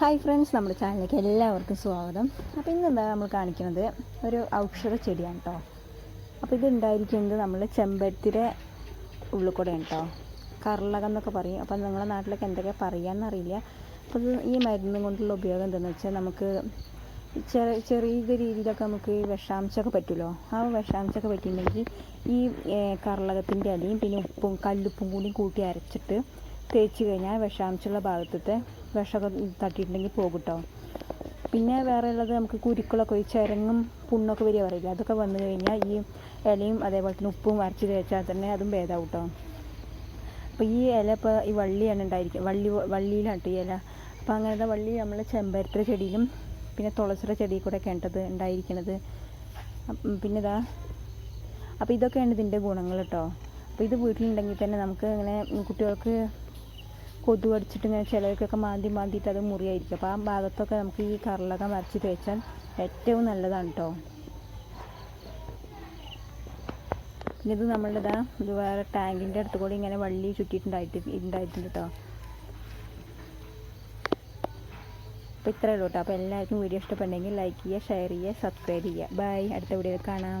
Hi friends നമ്മുടെ ചാനലിലേക്ക് എല്ലാവർക്കും സ്വാഗതം. അപ്പോൾ ഇന്ന് എന്താ നമ്മൾ കാണിക്കുന്നത്? ഒരു ഔഷധ ചെടിയാണ് കേട്ടോ അപ്പോൾ ഇത് ഉണ്ടായിരിക്കുന്നത് നമ്മൾ ചെമ്പരത്തിയുടെ ഉള്ളിൽ കൂടെയാണ് കേട്ടോ കർളകം എന്നൊക്കെ പറയും. അപ്പോൾ നിങ്ങളുടെ നാട്ടിലൊക്കെ എന്തൊക്കെ പറയാമെന്നറിയില്ല അപ്പോൾ ഈ മരുന്ന് കൊണ്ടുള്ള ഉപയോഗം എന്താണെന്ന് വെച്ചാൽ നമുക്ക് ചെറിയ ചെറിയ രീതിയിലൊക്കെ നമുക്ക് വിഷാംശമൊക്കെ പറ്റുമല്ലോ? ആ വിഷാംശമൊക്കെ പറ്റിയിട്ടുണ്ടെങ്കിൽ ഈ കർളകത്തിന്റെ അടിയും പിന്നെ ഉപ്പും കല്ലുപ്പും കൂടി കൂട്ടി അരച്ചിട്ട് തേച്ച് കഴിഞ്ഞാൽ വിഷാംശമുള്ള ഭാഗത്തത്തെ വിഷമൊക്കെ തട്ടിയിട്ടുണ്ടെങ്കിൽ പോകും കേട്ടോ പിന്നെ വേറെ ഉള്ളത് നമുക്ക് കുരുക്കളൊക്കെ ഈ ചിരങ്ങും പുണ്ണൊക്കെ വരിക പറയില്ല അതൊക്കെ വന്നു കഴിഞ്ഞാൽ ഈ ഇലയും അതേപോലെ തന്നെ ഉപ്പും അരച്ച് തേച്ചാൽ തന്നെ അതും ഭേദമാവും കേട്ടോ. അപ്പോൾ ഈ ഇല ഇപ്പോൾ ഈ വള്ളിയാണ് ഉണ്ടായിരിക്കുക. വള്ളി വള്ളിയിലാണ് ഈ ഇല. അപ്പോൾ അങ്ങനത്തെ വള്ളി നമ്മൾ ചെമ്പരത്തിന്റെ ചെടിയിലും പിന്നെ തുളസിയുടെ ചെടിയിൽ കൂടെ കേണ്ടത് ഉണ്ടായിരിക്കണത്. പിന്നെ ഇതാ അപ്പോൾ ഇതൊക്കെയാണ് ഇതിന്റെ ഗുണങ്ങൾ കേട്ടോ. അപ്പോൾ ഇത് വീട്ടിലുണ്ടെങ്കിൽ തന്നെ നമുക്ക് ഇങ്ങനെ കുട്ടികൾക്ക് കൊതു അടിച്ചിട്ട് ഇങ്ങനെ ചിലർക്കൊക്കെ മാന്തി മാന്തിയിട്ട് അത് മുറിയായിരിക്കും. അപ്പോൾ ആ ഭാഗത്തൊക്കെ നമുക്ക് ഈ കറിലൊക്കെ വരച്ച് തേച്ചാൽ ഏറ്റവും നല്ലതാണ് കേട്ടോ പിന്നെ ഇത് നമ്മളുടെ ഇത് വേറെ ടാങ്കിന്റെ അടുത്ത് കൂടി ഇങ്ങനെ വള്ളി ചുറ്റിയിട്ടുണ്ടായിട്ട് ഉണ്ടായിട്ടുണ്ട് കേട്ടോ അപ്പോൾ ഇത്രയേ ഉള്ളൂ കേട്ടോ അപ്പോൾ എല്ലാവർക്കും വീഡിയോ ഇഷ്ടപ്പെട്ടെങ്കിൽ ലൈക്ക് ചെയ്യുക ഷെയർ ചെയ്യുക സബ്സ്ക്രൈബ് ചെയ്യുക. ബൈ അടുത്ത വീഡിയോയിൽ കാണാം.